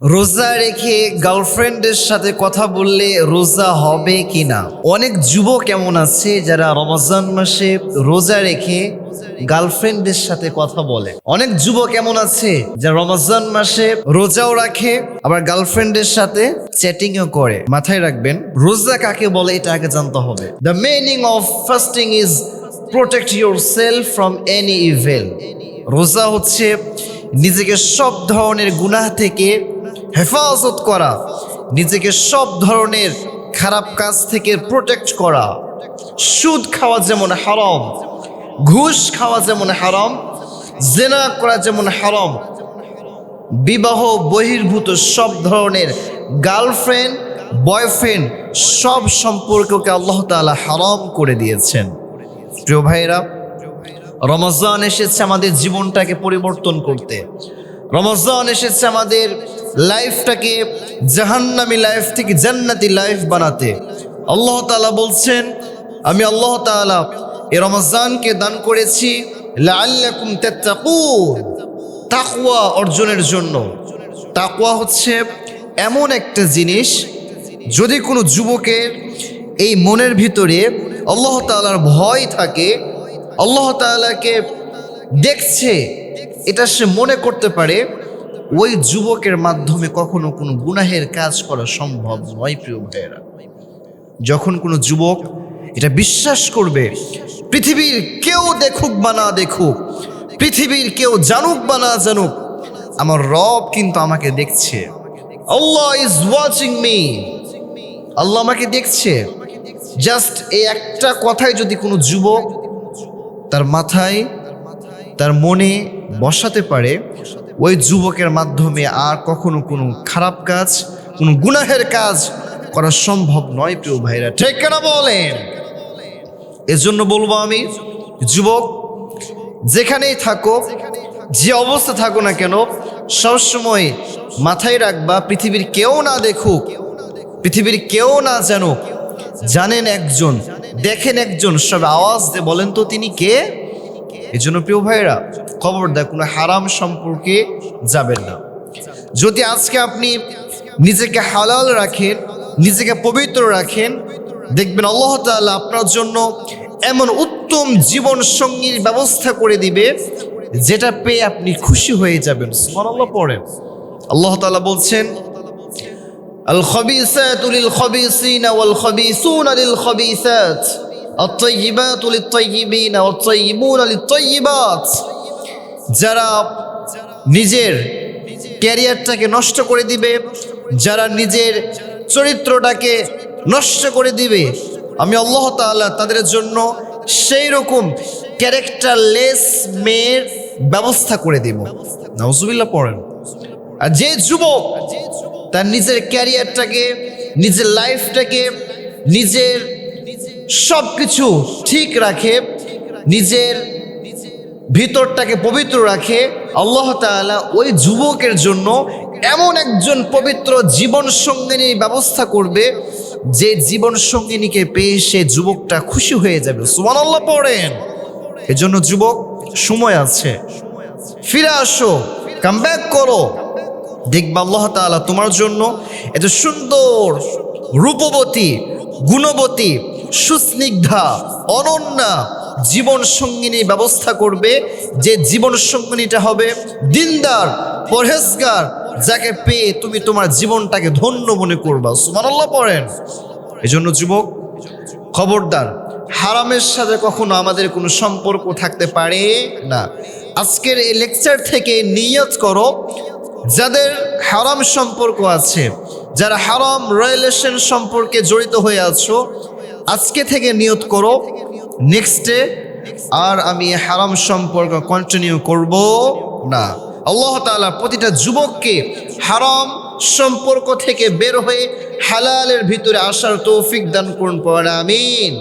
রোজা রেখে গার্লফ্রেন্ডের সাথে কথা বললে রোজা হবে কিনা? অনেক যুবক এমন আছে যারা রমজান মাসে রোজা রেখে গার্লফ্রেন্ডের সাথে কথা বলে। অনেক যুবক এমন আছে যারা রমজান মাসে রোজাও রাখে, আবার গার্লফ্রেন্ডের সাথে চ্যাটিংও করে। মাথায় রাখবেন, রোজা কাকে বলে এটা আগে জানতে হবে। The meaning of fasting is protect yourself from any evil রোজা হচ্ছে নিজেকে সব ধরনের গুনাহ থেকে হেফাজত করা, নিজেকে সব ধরনের খারাপ কাজ থেকে প্রোটেক্ট করা। সুদ খাওয়া যেমন হারাম, ঘুষ খাওয়া যেমন হারাম, জেনা করা যেমন হারাম, বিবাহ বহির্ভূত সব ধরনের গার্লফ্রেন্ড, বয়ফ্রেন্ড সব সম্পর্ককে আল্লাহ তাআলা হারাম করে দিয়েছেন। প্রিয় ভাইরা রমজান এসেছে আমাদের জীবনটাকে পরিবর্তন করতে। রমজান এসেছে আমাদের লাইফটাকে জাহান্নামি লাইফ থেকে জান্নাতি লাইফ বানাতে। আল্লাহ তাআলা বলছেন, আমি আল্লাহ তাআলা এ রমজানকে দান করেছি তাকওয়া অর্জনের জন্য। তাকওয়া হচ্ছে এমন একটা জিনিস, যদি কোনো যুবকের এই মনের ভিতরে আল্লাহ তাআলার ভয় থাকে, আল্লাহ তাআলাকে দেখছে, এটা সে মনে করতে পারে ওই যুবকের মাধ্যমে কখনো কোনো গুনাহের কাজ করা সম্ভব নয়, প্রিয় ভাইয়েরা। যখন কোনো যুবক এটা বিশ্বাস করবে, পৃথিবীর কেউ দেখুক বা না দেখুক, পৃথিবীর কেউ জানুক বা না জানুক, আমার রব কিন্তু আমাকে দেখছে। আল্লাহ ইজ ওয়াচিং মি আল্লাহ আমাকে দেখছে। জাস্ট এই একটা কথাই যদি কোনো যুবক তার মাথায়, তার মনে বসাতে পারে ওই যুবকের মাধ্যমে আর কখনো কোনো খারাপ কাজ, কোনো গুনাহের কাজ করা সম্ভব নয়, প্রিয় ভাইরা। ঠিক কেন বলেন? এজন্য বলব আমি, যুবক, যেখানেই থাকো, যে অবস্থা থাকো না কেন, সবসময় মাথায় রাখবা, পৃথিবীর কেউ না দেখুক, পৃথিবীর কেউ না জানুক। জানেন একজন, দেখেন একজন, সব আওয়াজ দিয়ে বলেন তো তিনি কে? এই জন্য প্রিয় ভাইয়েরা খবর দেয় কোনো হারাম সম্পর্কে যাবেন না। যদি আজকে আপনি নিজেকে হালাল রাখেন, নিজেকে পবিত্র রাখেন, দেখবেন আল্লাহ তাল্লাহ আপনার জন্য এমন উত্তম জীবন সঙ্গীর ব্যবস্থা করে দিবে, যেটা পেয়ে আপনি খুশি হয়ে যাবেন। সুবহানাল্লাহ পড়ে আল্লাহ তাল্লাহ বলছেন আল খবিসাত লিল খবিসিনা ওয়াল খবিসুনা লিল খবিসাত الطيبات للطيبين والطيبون للطيبات যারা নিজের ক্যারিয়ারটাকে নষ্ট করে দিবে যারা নিজের চরিত্রটাকে নষ্ট করে দিবে আমি আল্লাহ তাআলা তাদের জন্য সেই রকম ক্যারেক্টারলেস মেয়ের ব্যবস্থা করে দিব নাউজুবিল্লাহ পড়েন আর যে যুবক তার নিজের ক্যারিয়ারটাকে নিজের লাইফটাকে নিজের সব কিছু ঠিক রাখে, নিজের ভিতরটাকে পবিত্র রাখে। আল্লাহ তাআলা ওই যুবকের জন্য এমন একজন পবিত্র জীবন সঙ্গিনীর ব্যবস্থা করবে, যে জীবন সঙ্গিনীকে পেয়ে সে যুবকটা খুশি হয়ে যাবে। সুমান আল্লাহ পড়েন। এজন্য যুবক, সময় আছে। ফিরে আসো কাম ব্যাক করো। দেখবা আল্লাহ তাআলা তোমার জন্য এত সুন্দর রূপবতী, গুণবতী সুস্নিগ্ধা, অনন্যা জীবন সঙ্গিনী ব্যবস্থা করবে। যে জীবন সঙ্গিনীটা হবে দিনদার, পরহেজগার, যাকে পেয়ে তুমি তোমার জীবনটাকে ধন্য মনে করবা। সুবহানাল্লাহ পড়েন। এজন্য যুবক, খবরদার, হারামের সাথে কখনো আমাদের কোনো সম্পর্ক থাকতে পারে না। আজকের এই লেকচার থেকে নিয়ত করো, যাদের হারাম সম্পর্ক আছে, যারা হারাম রিলেশন সম্পর্কে জড়িত হয়ে আছো আজকে থেকে নিয়ত করো নেক্সট ডে আর আমি হারাম সম্পর্ক কন্টিনিউ করব না। আল্লাহ তালা প্রতিটা যুবককে হারাম সম্পর্ক থেকে বের হয়ে হালালের ভিতরে আসার তৌফিক দান করুন পড়া আমিন।